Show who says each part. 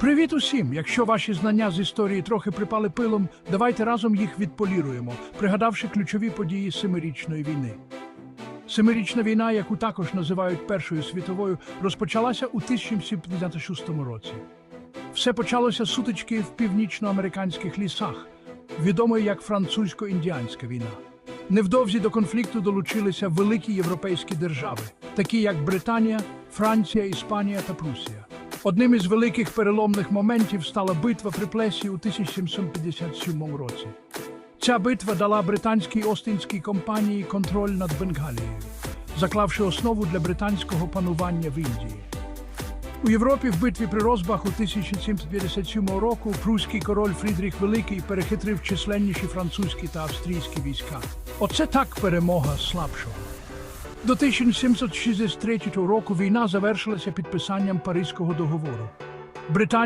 Speaker 1: Привіт усім! Якщо ваші знання з історії трохи припали пилом, давайте разом їх відполіруємо, пригадавши ключові події Семирічної війни. Семирічна війна, яку також називають Першою світовою, розпочалася у 1756 році. Все почалося з сутички в північноамериканських лісах, відомої як французько-індіанська війна. Невдовзі до конфлікту долучилися великі європейські держави, такі як Британія, Франція, Іспанія та Прусія. Одним із великих переломних моментів стала битва при Плесі у 1757 році. Ця битва дала британській Остинській компанії контроль над Бенгалією, заклавши основу для британського панування в Індії. У Європі в битві при Розбах у 1757 року прусський король Фрідріх Великий перехитрив численніші французькі та австрійські війська. Оце так перемога слабшого. До 1763 року війна завершилася підписанням Паризького договору. Британія